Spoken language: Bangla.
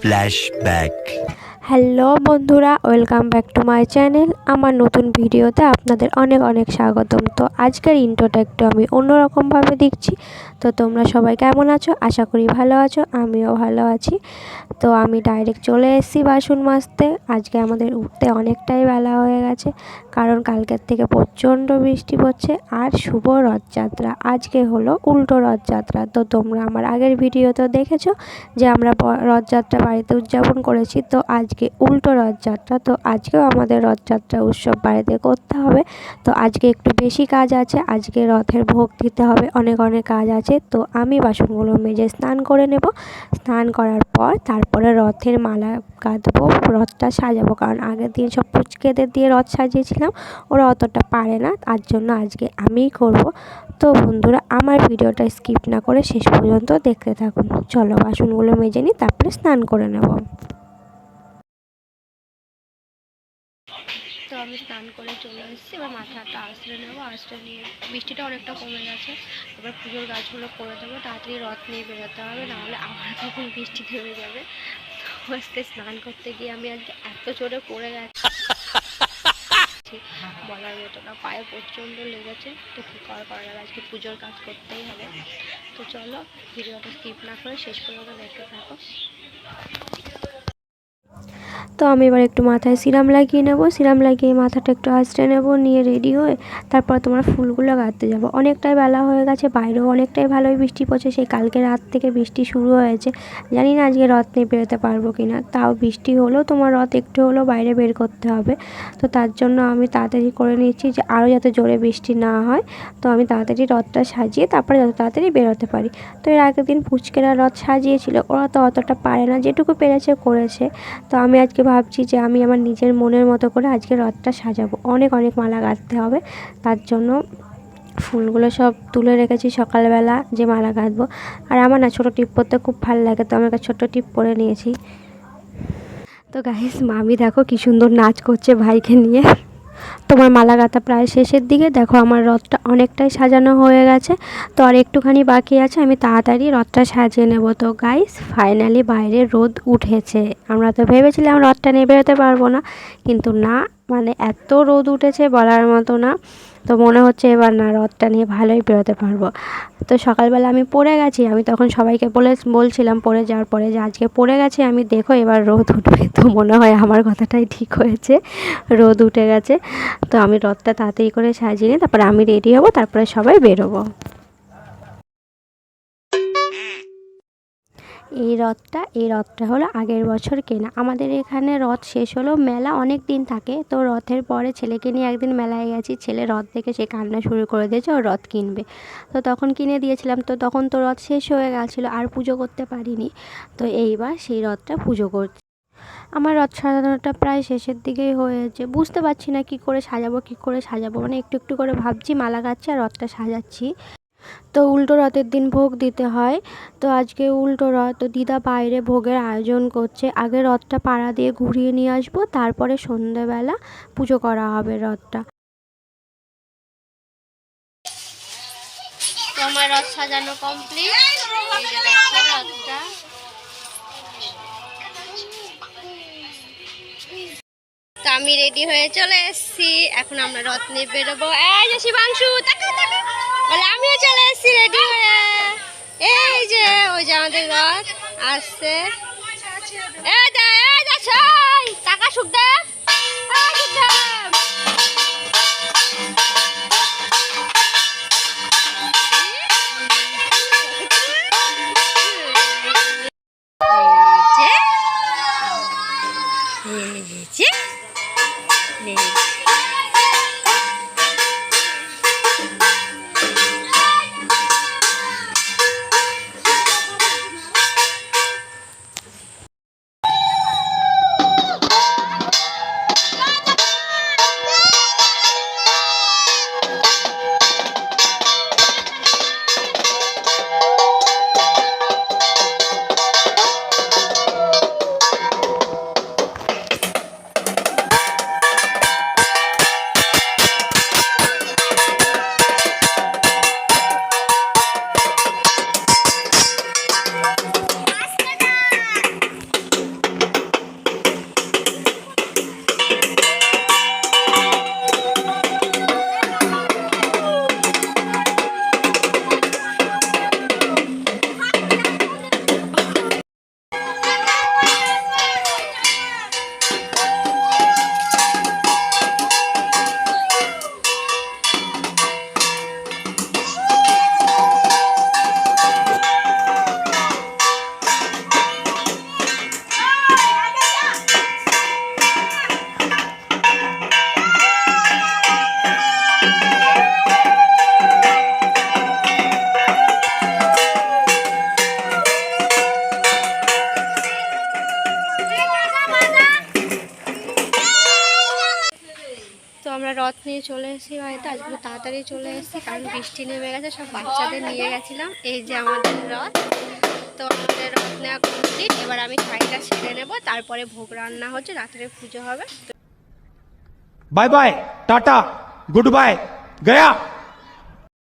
Flashback. হ্যালো বন্ধুরা, welcome back to my channel. আমার নতুন ভিডিওতে আপনাদের অনেক অনেক স্বাগতম। তো আজকের ইন্ট্রোটা একটু আমি অন্যরকমভাবে দিচ্ছি তো তোমরা সবাই কেমন আছো? আশা করি ভালো আছো, আমিও ভালো আছি। তো আমি ডাইরেক্ট চলে এসেছি বাসন মাজতে। আজকে আমাদের উঠতে অনেকটাই বেলা হয়ে গেছে, কারণ কালকের থেকে প্রচণ্ড বৃষ্টি পড়ছে আর শুভ রথযাত্রা। আজকে হলো উল্টো রথযাত্রা। তো তোমরা আমার আগের ভিডিওতে দেখেছ যে আমরা রথযাত্রা বাড়িতে উদযাপন করেছি। তো আজকে উল্টো রথযাত্রা। তো আজকেও আমাদের রথযাত্রা উৎসব বাড়িতে করতে হবে। তো আজকে একটু বেশি কাজ আছে, আজকে রথের ভোগ দিতে হবে, অনেক অনেক কাজ আছে। তো আমি বাসনগুলো মেজে স্নান করে নেব। স্নান করার পর তারপরে রথের মালা গাঁথবো, রথটা সাজাবো। কারণ আগের দিন সব পুচকেদের দিয়ে রথ সাজিয়েছিলাম, ওরা অতটা পারে না। তার জন্য আজকে আমিই করব। তো বন্ধুরা, আমার ভিডিওটা স্কিপ না করে শেষ পর্যন্ত দেখতে থাকুন। চলো বাসনগুলো মেজে নিই, তারপরে স্নান করে নেব। আমি স্নান করে চলে এসেছি, এবার মাথাটা আশ্রয় নেব আশ্রয় নিয়ে বৃষ্টিটা অনেকটা কমে গেছে। এবার পুজোর গাছগুলো করে দেবো, তাড়াতাড়ি রথ নিয়ে বেরোতে হবে, নাহলে আবার তখন বৃষ্টি থেমে যাবে। আজকে স্নান করতে গিয়ে আমি আজকে এত জোরে পড়ে গেছি। বলার মতো না, পায়ে প্রচণ্ড লেগেছে, তো কী করা করা যাবে? আজকে পুজোর কাজ করতেই হবে। তো চলো, ভিডিওটা স্কিপ না করে শেষ পর্যন্ত দেখতে থাকো। তো আমি এবার একটু মাথায় সিরাম লাগিয়ে নেব। সিরাম লাগিয়ে মাথাটা একটু আঁচড়ে নেব, নিয়ে রেডি হয়ে তারপর তোমার ফুলগুলো গাঁথতে যাব। অনেকটাই বেলা হয়ে গেছে, বাইরেও অনেকটাই ভালোই বৃষ্টি পড়ছে। সেই কালকে রাত থেকে বৃষ্টি শুরু হয়েছে। জানি না আজকে রথ নিয়ে বেরোতে পারব কি না তাও বৃষ্টি হলেও তোমার রথ একটু হলেও বাইরে বের করতে হবে। তো তার জন্য আমি তাড়াতাড়ি করে নিচ্ছি যে আরও যাতে জোরে বৃষ্টি না হয়। তো আমি তাড়াতাড়ি রথটা সাজিয়ে তারপরে যত তাড়াতাড়ি বেরোতে পারি। তো এর আগের দিন পুচকেরা রথ সাজিয়েছিল, ওরা তো অতটা পারে না, যেটুকু পেরেছে করেছে। তো আমি আজকে ভাবছি যে আমি আমার নিজের মনের মতো করে আজকে রথটা সাজাবো। অনেক অনেক মালা গাঁথতে হবে। তার জন্য ফুলগুলো সব তুলে রেখেছি সকালবেলা যে মালা গাঁথবো। আর আমার না ছোটো টিপ পরতে খুব ভালো লাগে, তো আমি একটা ছোটো টিপ পরে নিয়েছি। তো গাইস মামি দেখো কি সুন্দর নাচ করছে ভাইকে নিয়ে। তোমার মালা গাঁথা প্রায় শেষের দিকে। দেখো, আমার রথটা অনেকটাই সাজানো হয়ে গেছে। তো আর একটুখানি বাকি আছে, আমি তাড়াতাড়ি রথটা সাজিয়ে নেব। তো গাইস ফাইনালি বাইরে রোদ উঠেছে। আমরা তো ভেবেছিলাম রথটা নিয়ে বেরোতে পারব না, কিন্তু না মানে এত রোদ উঠেছে বলার মতো না। তো মনে হচ্ছে এবার না, রথটা নিয়ে ভালোই বেরোতে পারব। তো সকালবেলা আমি পড়ে গেছি, আমি তখন সবাইকে বলে, বলছিলাম পড়ে যাওয়ার পরে যে আজকে পড়ে গেছে, আমি দেখো এবার রোদ উঠবে। তো মনে হয় আমার কথাটাই ঠিক হয়েছে, রোদ উঠে গেছে। তো আমি রথটা তাড়াতাড়ি করে সাজিয়ে নিই তারপরে আমি রেডি হব, তারপরে সবাই বেরোবো। এই রথটা এই রথটা হলো আগের বছর কেনা। আমাদের এখানে রথ শেষ হলো, মেলা অনেক দিন থাকে। তো রথের পরে ছেলেকে নিয়ে একদিন মেলায় গেছি, ছেলে রথ দেখে সে কান্না শুরু করে দিয়েছে, ও রথ কিনবে। তো তখন কিনে দিয়েছিলাম, তো তখন তো রথ শেষ হয়ে গেছিল, আর পুজো করতে পারিনি। তো এইবার সেই রথটা পুজো করছি। আমার রথ সাজানোটা প্রায় শেষের দিকেই হয়েছে। বুঝতে পারছি না কি করে সাজাবো, কি করে সাজাবো। মানে একটু একটু করে ভাবছি, মালা গাচ্ছি আর রথটা সাজাচ্ছি। তো উল্টো রথের দিন ভোগ দিতে হয়। তো আজকে উল্টো রথ, তো দিদা বাইরে ভোগের আয়োজন করছে। আগে রথটা পাড়া দিয়ে ঘুরিয়ে নিয়ে আসব, তারপরে সন্ধেবেলা পুজো করা হবে রথটা। তো আমি রেডি হয়ে চলে এসেছি। এখন আমরা রথ নিয়ে বেরোবো। এই যে শিবাংশু তাকা তাকা বলে, আমিও চলে এসেছি রেডি হয়ে। এই যে, ওই যে আমাদের ঘর, আসছে। এই দে আমরা রথ নিয়ে চলে এসেছি বাড়িতে। আজকে তাড়াতাড়ি চলে এসেছি, কারণ বৃষ্টি নেমে গেছে, সব বাচ্চাদের নিয়ে গেছিলাম। এই যে আমাদের রথ, তো আমাদের রথ নেওয়া কমপ্লিট এবার আমি শাড়িটা ছেড়ে নেব, তারপরে ভোগ রান্না হচ্ছে, রাত্রে পুজো হবে। Bye bye tata good bye Gaya